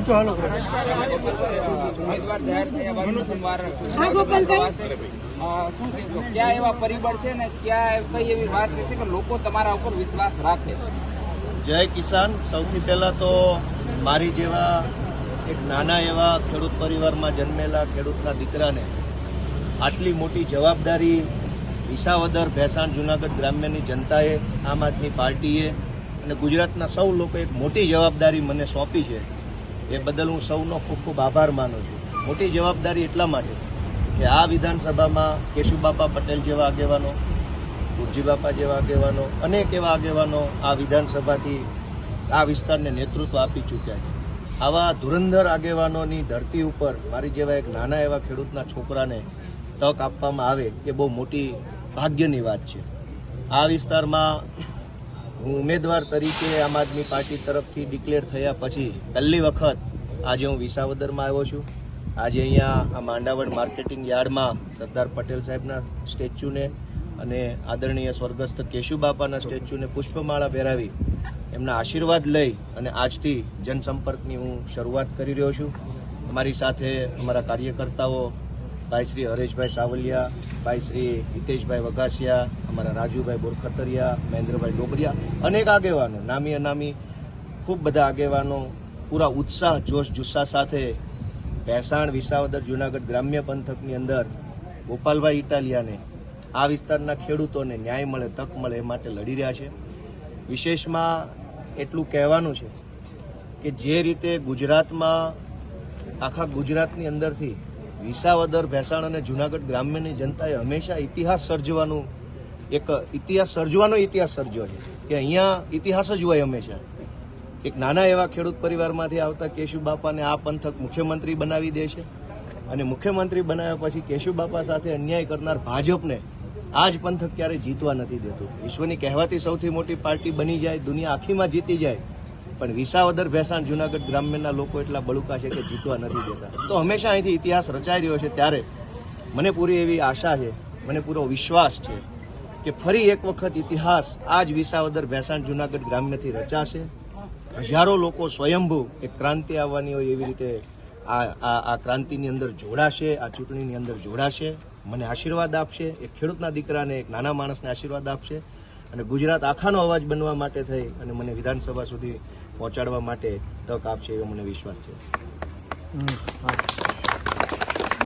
ઊંચો હાલો. હા, ગોપાલભાઈ. શું કહેશો ક્યાં એવા પરિબળ છે ને ક્યાં કઈ એવી વાત રહેશે કે લોકો તમારા ઉપર વિશ્વાસ રાખે? જય કિસાન. સૌથી પહેલાં તો મારી જેવા એક નાના એવા ખેડૂત પરિવારમાં જન્મેલા ખેડૂતના દીકરાને આટલી મોટી જવાબદારી વિસાવદર ભેસાણ જુનાગઢ ગ્રામ્યની જનતાએ આમ આદમી પાર્ટીએ અને ગુજરાતના સૌ લોકો એક મોટી જવાબદારી મને સોંપી છે. એ બદલ હું સૌનો ખૂબ ખૂબ આભાર માનું છું. મોટી જવાબદારી એટલા માટે કે આ વિધાનસભામાં કેશુબાપા પટેલ જેવા આગેવાનો ગુરજીબાપા જેવા આગેવાનો, અનેક એવા આગેવાનો આ વિધાનસભાથી આ વિસ્તારને નેતૃત્વ આપી ચૂક્યા છે. આવા ધુરંધર આગેવાનોની ધરતી ઉપર મારી જેવા એક નાના એવા ખેડૂતના છોકરાને તક આપવામાં આવે એ બહુ મોટી ભાગ્યની વાત છે. આ વિસ્તારમાં હું ઉમેદવાર તરીકે આમ આદમી પાર્ટી તરફથી ડિક્લેર થયા પછી પહેલી વખત આજે હું વિસાવદરમાં આવ્યો છું. આજે અહીંયા આ માંડાવડ માર્કેટિંગ યાર્ડમાં સરદાર પટેલ સાહેબના સ્ટેચ્યુને અને આદરણીય સ્વર્ગસ્થ કેશુબાપાના સ્ટેચ્યુને પુષ્પમાળા પહેરાવી એમના આશીર્વાદ લઈ અને આજથી જનસંપર્કની હું શરૂઆત કરી રહ્યો છું. અમારી સાથે અમારા કાર્યકર્તાઓ ભાઈ શ્રી હરેશભાઈ સાવલિયા ભાઈ શ્રી હિતેશભાઈ વઘાસિયા, અમારા રાજુભાઈ બોરખતરિયા, મહેન્દ્રભાઈ ડોબરિયા, અનેક આગેવાનો, નામી અનામી, ખૂબ બધા આગેવાનો, પૂરા ઉત્સાહ, જોશ, જુસ્સા સાથે ભેસાણ, વિસાવદર, જુનાગઢ ગ્રામ્ય પંથકની અંદર ગોપાલભાઈ ઇટાલિયાને આ વિસ્તારના ખેડૂતોને ન્યાય મળે, તક મળે એ માટે લડી રહ્યા છે. વિશેષમાં એટલું કહેવાનું છે કે જે રીતે ગુજરાતમાં, આખા ગુજરાતની અંદરથી વિસાવદર, ભેસાણ અને જુનાગઢ ગ્રામ્યની જનતાએ હંમેશા ઇતિહાસ સર્જવાનું એક, ઇતિહાસ સર્જવાનો ઇતિહાસ સર્જ્યો છે. કે અહીંયા ઇતિહાસ જ હોય હંમેશા. એક નાના એવા ખેડૂત પરિવારમાંથી આવતા કેશુ બાપાને આ પંથક મુખ્યમંત્રી બનાવી દે છે અને મુખ્યમંત્રી બનાવ્યા પછી કેશુ બાપા સાથે અન્યાય કરનાર ભાજપને આ જ પંથક ક્યારેય જીતવા નથી દેતું. વિશ્વની કહેવાતી સૌથી મોટી પાર્ટી બની જાય, દુનિયા આખીમાં જીતી જાય પણ વિસાવદર, ભેસાણ, જુનાગઢ ગ્રામ્યના લોકો એટલા બળુકા છે કે જીતવા નથી દેતા. તો હંમેશા અહીંથી ઇતિહાસ રચાઈ રહ્યો છે ત્યારે મને પૂરી એવી આશા છે, મને પૂરો વિશ્વાસ છે કે ફરી એક વખત ઇતિહાસ આ જ વિસાવદર, ભેસાણ, જુનાગઢ ગ્રામ્યથી રચાશે. હજારો લોકો સ્વયંભૂ એક ક્રાંતિ આવવાની હોય એવી રીતે આ આ ક્રાંતિની અંદર જોડાશે, આ ચૂંટણીની અંદર જોડાશે. મને આશીર્વાદ આપશે, એક ખેડૂતના દીકરાને, એક નાના માણસને આશીર્વાદ આપશે અને ગુજરાત આખાનો અવાજ બનવા માટે થઈ અને મને વિધાનસભા સુધી પહોંચાડવા માટે તક આપશે એવો મને વિશ્વાસ છે.